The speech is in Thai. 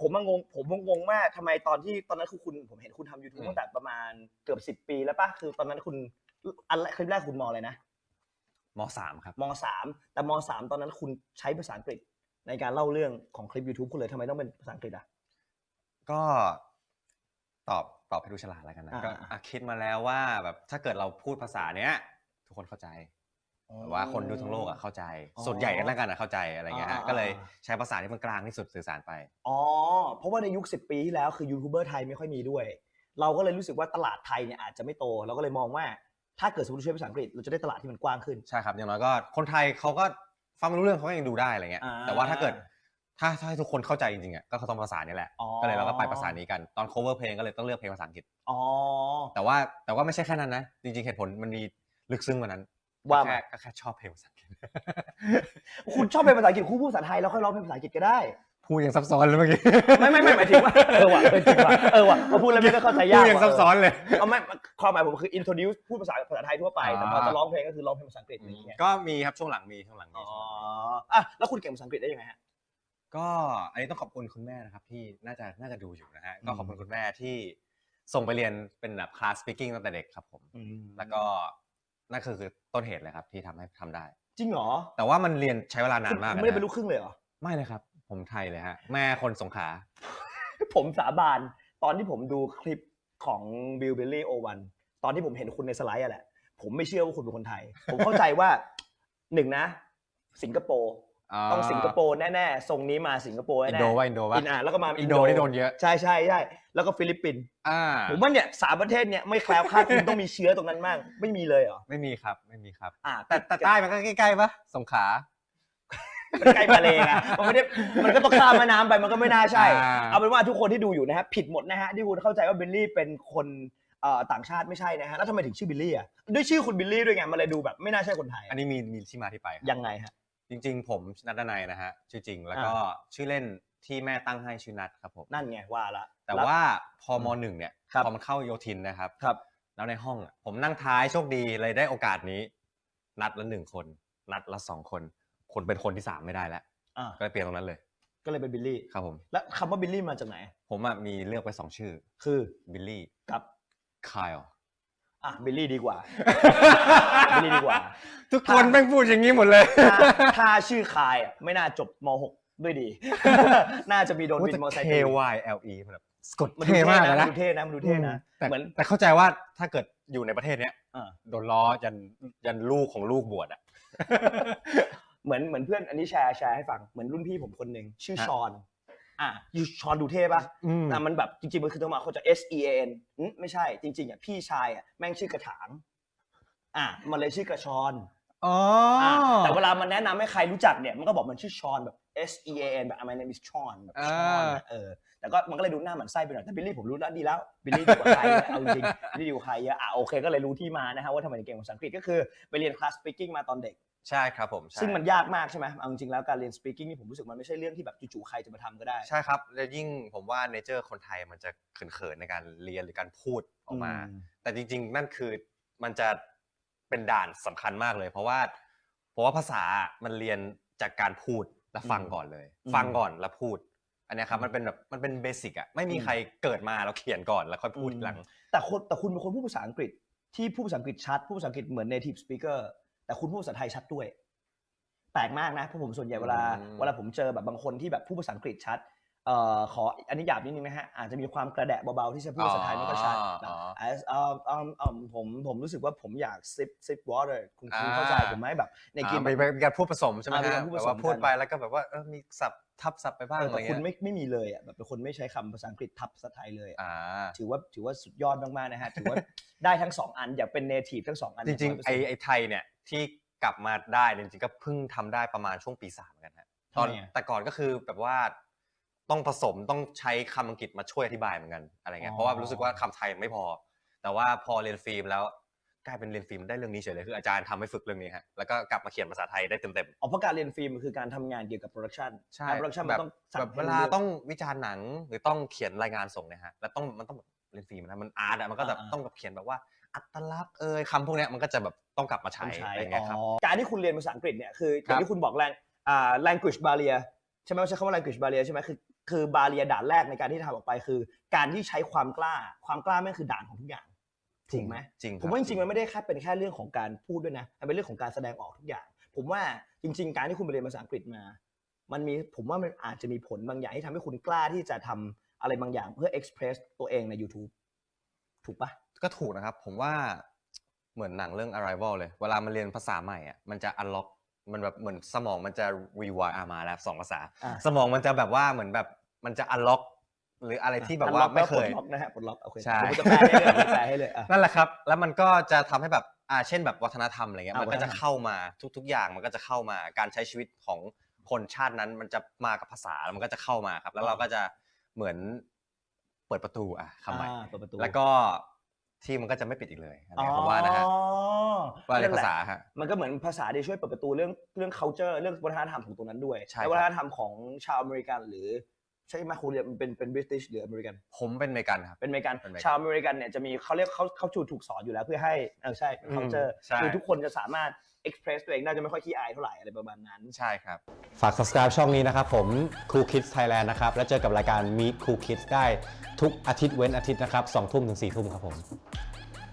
ผมมางงผมงงมากทำไมตอนที่ตอนนั้นคือคุณผมเห็นคุณทำ YouTube อืมตั้งแต่ประมาณเกือบสิบปีแล้วป่ะคือตอนนั้นคุณอันแรกคลิปแรกคุณมออะไรนะมสามครับมสามแต่มสามตอนนั้นคุณใช้ภาษาอังกฤษในการเล่าเรื่องของคลิป YouTube คุณเลยทำไมต้องเป็นภาษาอังกฤษอะก็ตอบตอบให้ดูฉลาดแล้วกันนะอ่าก็อ่าอะคิดมาแล้วว่าแบบถ้าเกิดเราพูดภาษาเนี้ย ทุกคนเข้าใจแบบ ว่าคนดูทั้งโลกอะเข้าใจอ๋อส่วนใหญ่กันแล้วกันอะเข้าใจอะไรเงี้ยฮะอ่าก็เลยอ่าใช้ภาษาที่มันกลางที่สุดสื่อสารไปอ๋อเพราะว่าในยุค 10 ปีที่แล้วคือยูทูบเบอร์ไทยไม่ค่อยมีด้วย เราก็เลยรู้สึกว่าตลาดไทยเนี่ยอาจจะไม่โตเราก็เลยมองว่าถ้าเกิดสมมติใช้ภาษาอังกฤษเราจะได้ตลาดที่มันกว้างขึ้นใช่ครับอย่างน้อยก็คนไทยเขาก็ฟังไม่รู้เรื่องเขาก็ยังดูได้อะไรเงี้ยอ่าแต่ว่าถ้าเกิดถ้าถ้าให้ทุกคนเข้าใจจริงๆอะก็ต้องภาษานี้แหละอ๋อก็เลยเราก็ไปภาษานี้กันตอน cover เพลงก็เลยต้องเลือกเพลงภาษาอังกฤษอ๋อแต่ว่าแต่ว่าไม่ใช่แค่นั้นนะจริงๆเหตุผลมันมีลึกซึ้งกว่านั้น ว่าก็มาแค่ก็แค่ชอบเพลงภาษาอังกฤษคุณชอบเป็นภาษาอังกฤษคุณพูดภาษาไทยแล้วค่อยร้องเป็นภาษาอังกฤษก็ได้พูดอย่างซับซ้อนเลยเมื่อกี้ไม่ไม่ไม่หมายถึงว่าเออว่ะเออจริงว่ะเออว่ะพอพูดแล้วไม่ได้เข้าใจพูยาดกอย่างว่ะซับซ้อนเลยเอาไม่ความหมายผมคือ introduce พูดภาษาภาษาไทยทั่วไปแต่พออ่าจะร้องเพลงก็คือร้องเพลงภาษาอังกฤษอะไรอย่างเงี้ยก็มีครับช่วงหลังมีช่วงหลังมีอ๋อช่วงหลังมีอะแล้วคุณเก่งภาษาอังกฤษได้ยังไงฮะก็อันนี้ต้องขอบคุณคุณแม่นะครับที่น่าจะน่าจะดูอยู่นะฮะอืมก็ขอบคุณคุณแม่ที่ส่งไปเรียนเป็นแบบคลาสสปีกิ้งตั้งแต่เด็กครับผม แล้วก็ นั่นคือคือต้นเหตุเลยครับที่ทำให้ทำได้ จริงเหรอแต่ว่ามันเรียนใช้เวลานานมากคุณอะไม่ได้นะเป็นลูกครึ่งเลยเหรอ ไม่เลยครับ ผมไทยเลยฮะ แม่คนสงขลาผมสาบานตอนที่ผมดูคลิปของบิลเบลลี่โอวันตอนที่ผมเห็นคุณในสไลด์อะแหละ ผมไม่เชื่อว่าคุณเป็นคนไทย ผมเข้าใจว่าหนึ่งนะ สิงคโปร์ ต้องสิงคโปร์แน่ๆทรงนี้มาสิงคโปร์อินแน่โดว่าอินโดว่าอินอะแล้วก็มาอินโดนี่โดนเยอะ ใช่ใช่ใช่แล้วก็ฟิลิปปินส์อ่าผมว่าเนี่ยสามประเทศเนี่ยไม่แคล้วคลาดคุณต้องมีเชื้อตรงนั้นมาก ไม่มีเลยเหรอ ไม่มีครับไม่มีครับอ่าแต่แต่ใต้มันก็ใกล้ๆปะสงขลามันใกล้ทะเลไงมันไม่ได้มันก็ต้องข้ามแม่น้ำไปมันก็ไม่น่าใช่อ่าเอาเป็นว่าทุกคนที่ดูอยู่นะฮะผิดหมดนะฮะที่คุณเข้าใจว่าบิลลี่เป็นคนเอ่อต่างชาติไม่ใช่นะฮะแล้วทำไมถึงชื่อบิลลี่อะด้วยชื่อคุณบิลลี่ด้วยไงมันเลยดูแบบไม่น่าใช่คนไทย อันนี้มีมีที่มาที่ไปครับยังไงฮะ จริง ๆ ผมนัทดนัยนะฮะชื่อจริงแล้วก็ชื่อเล่นที่แม่ตั้งให้ชื่อนัทครับผมนั่นไงว่าละแต่ล้ว่าพอมหนึ่งเนี่ยครับพอมันเข้าโยธินนะครับครับ แล้วในห้องอะผมนั่งท้ายโชคดีเลยได้โอกาสนี้ นัดละหนึ่งคน นัดละสองคน คนเป็นคนที่สามไม่ได้แล้วอ่าก็เลยเปลี่ยนตรงนั้นเลย ก็เลยเป็นบิลลี่ครับผม แล้วคำว่าบิลลี่มาจากไหน ผมอะมีเลือกไปสองชื่อ คือบิลลี่กับคาย อะบิลลี่ดีกว่าบิลลี่ดีกว่า ทุกคนแม่งพูดอย่างนี้หมดเลยถ้าถ้าชื่อคายอะไม่น่าจบม .6 ด้วยดี น่าจะมีโดนวินมอเตอร์ไซค์ K ตี Y L E มันแบบกดมันดูเท่เท่มากนะเลยมันะนดูเท่นะมันดูเท่นะ แต่เหมือน แต่เข้าใจว่าถ้าเกิดอยู่ในประเทศเนี้ยอ่า โดนล้อยันยันลูกของลูกบวชอะ เหมือนเหมือนเพื่อนอันนี้แชร์แชร์ให้ฟังเหมือนรุ่นพี่ผมคนหนึ่งชื่อฮะ ชอน อะยูชอนดูเท่ปะอืมอะมันแบบจริงๆมันคือต้องมาเขาจะ S E A N อืมไม่ใช่จริงๆอะพี่ชายอะแม่งชื่อกระถางอะมันเลยชื่อกระชอน อ๋ออะแต่เวลามันแนะนำให้ใครรู้จักเนี่ยมันก็บอกมันชื่อชอนแบบ S E A N แบบ my name is Sean แบบอ่าชอนเออแต่ก็มันก็เลยดูหน้าเหมือนไส้ไปหน่อยแต่บิลลี่ผมรู้แล้วดีแล้วบิลลี่ดีกว่าใครเยอะเอาจริงๆบิลลี่ดีกว่าใครเยอะอะโอเคก็เลยรู้ที่มานะฮะว่าทำไมถึงเก่งภาษาอังกฤษก็คือไปเรียนคลาส speaking มาตอนเด็ก ใช่ครับผมใช่ซึ่งมันยากมากใช่ไหมเอาจริงๆแล้วการเรียน speaking นี่ผมรู้สึกมันไม่ใช่เรื่องที่แบบจู่ๆใครจะมาทำก็ได้ ใช่ครับและยิ่งผมว่าเนเจอร์คนไทยมันจะเขินๆในการเรียนหรือการพูดออกมาอืมแต่จริง ๆ นั่นคือมันจะ เป็นด่านสำคัญมากเลย เพราะว่าเพราะว่าภาษามันเรียนจากการพูดและฟังก่อนเลยอืมฟังก่อนแล้วพูด อันเนี้ยครับมันเป็นแบบมันเป็นเบสิกอะไม่มีอืมใครเกิดมาแล้วเขียนก่อนแล้วค่อยพูดอืมทีหลัง แต่คนแต่คุณเป็นคนพูดภาษาอังกฤษ ที่พูดภาษาอังกฤษชัดพูดภาษาอังกฤษเหมือน native speaker แต่คุณพูดภาษาไทยชัดด้วยแปลกมากนะเพราะผมส่วนใหญ่เวลาอืมเวลาผมเจอแบบบางคนที่แบบพูดภาษาอังกฤษชัด เอ่อขออันนี้หยาบนิดนึงนะฮะอาจจะมีความกระแดะเบาๆที่จะพูดภาษาไทยไม่ค่อยชัดแบบ as เอ่อเอ่อเอ่อผมผมรู้สึกว่าผมอยาก sip sip water คุณคุณเข้าใจผมไหมแบบในเกมอ่าเป็นการพูดผสมใช่ไหมอ่าเป็นฮะการพูดผแบบสมว่าพูดกันไปแล้วก็แบบว่าเออมีศัพท์ทับศัพท์ไปบ้างเอออะไรแต่คุณเงี้ยไม่ไม่มีเลยอะแบบเป็นคนไม่ใช้คำภาษาอังกฤษทับภาษาไทยเลยอะอ่าถือว่าถือว่าสุดยอดมากๆนะฮะถือว่าได้ทั้งสองอันอยากเป็น native ทั้งสองอันจริง100%ๆไอไอไทยเนี่ยที่กลับมาได้เนี่ยจริงๆก็เพิ่งทำได้ประมาณช่วงปีสามเหมือนกันฮะตอนทำไมอะแต่ก่อนก็คือแบบว่า ต้องผสมต้องใช้คำอังกฤษมาช่วยอธิบายเหมือนกันอะไรเงี้ยอ๋อเพราะว่ารู้สึกว่าคำไทยไม่พอ แต่ว่าพอเรียนฟิล์มแล้วกลายเป็นเรียนฟิล์มได้เรื่องนี้เฉยเลยคืออาจารย์ทำให้ฝึกเรื่องนี้ฮะแล้วก็กลับมาเขียนภาษาไทยได้เต็มอ๋อเพราะการเรียนฟิล์มมันคือการทำงานเกี่ยวกับโปรดักชันๆใช่โปรดักชันแบมันบต้องสั่แบงบให้เวรู้ลาเรื่องต้องวิจารณ์หนังหรือต้องเขียนรายงานส่งเนี่ยฮะแล้วต้องมันต้องแบบเรียนฟิล์มนะมันอาร์ตอะมันก็แบบอ่าๆ ต้องแบบเขียนแบบว่าอัตลักษณ์เอ่ยคำพวกเนี้ยมันก็จะแบบต้องกลับมาต้อใช้งใช้อะไรเงี้ยครับ อ๋อการที่คุณเรียนภาษาอังกฤษเนี่ยคืออครัย่างบที่คุณบอกแรงอ่า language barrier ใช่ไหมว่าใช้คำว่า language barrier ใช่ไหมคือ คือบาเรียด่านแรกในการที่ทำออกไปคือ การที่ใช้ความกล้า ความกล้าแม่งคือด่านของทุกอย่างถูกไหมจริงผมว่าจริงๆมันไม่ได้แค่เป็นแค่เรื่องของการพูดด้วยนะมันเป็นเรื่องของการแสดงออกทุกอย่าง ผมว่าจริง ๆ การที่คุณไปเรียนภาษาอังกฤษมา มันมีผมว่ามันอาจจะมีผลบางอย่างที่ทำให้คุณกล้าที่จะทำอะไรบางอย่างเพื่อ express ตัวเองใน YouTube ถูกปะก็ถูกนะครับ ผมว่าเหมือนหนังเรื่อง Arrival เลย เวลามันเรียนภาษาใหม่อะมันจะ unlock มันแบบเหมือนสมองมันจะ rewire อะมาแล้วสองภาษาอะสมองมันจะแบบว่าเหมือนแบบ มันจะ unlock หรืออะไรที่แบบว่า Unlock ไม่เคยปลดล็อกนะฮะปลดล็อกโอเคใช่ผมจะแปลให้เลยผมจะแปลให้เลยอะนั่นแหละครับ แล้วมันก็จะทำให้แบบอ่าเช่นแบบวัฒนธรรมอะไรเงี้ยอ่ามันก็จะวัฒนธรรมเข้ามาทุก ๆ อย่างมันก็จะเข้ามาการใช้ชีวิตของคนชาตินั้นมันจะมากับภาษาแล้วมันก็จะเข้ามาครับ แล้วเราก็จะเหมือนเปิดประตูอะคำใหม่อ่าเปิดประตูแล้วก็ที่มันก็จะไม่ปิดอีกเลยอะไรเงี้ยผมว่านะฮะอ๋อว่าเรียนนั่นแหภาละษาฮะมันก็เหมือนภาษาที่ช่วยเปิดประตูเรื่องเรื่อง culture เรื่องวัฒนธรรมของตรงนั้นด้วยใช่และครับวัฒนธรรมของชาวอเมริกันหรือ ใช่ไหมคุณเรียนเป็นเป็นบริติชหรืออเมริกัน ผมเป็นอเมริกันครับ เป็นอเมริกัน เป็นอเมริกัน ชาวอเมริกันเนี่ยจะมีเขาเรียกเขาเขาจูถูกสอนอยู่แล้วเพื่อให้เออใช่เป็นอืม culture ใช่ คือทุกคนจะสามารถ express ตัวเองได้จะไม่ค่อยขี้อายเท่าไหร่อะไรประมาณนั้น ใช่ครับ ฝาก subscribe ช่องนี้นะครับผม Cool Kids Thailand นะครับ แล้วเจอกับรายการ Meet Cool Kids ได้ทุกอาทิตย์เว้นอาทิตย์นะครับ2ทุ่มถึง4ทุ่มครับผม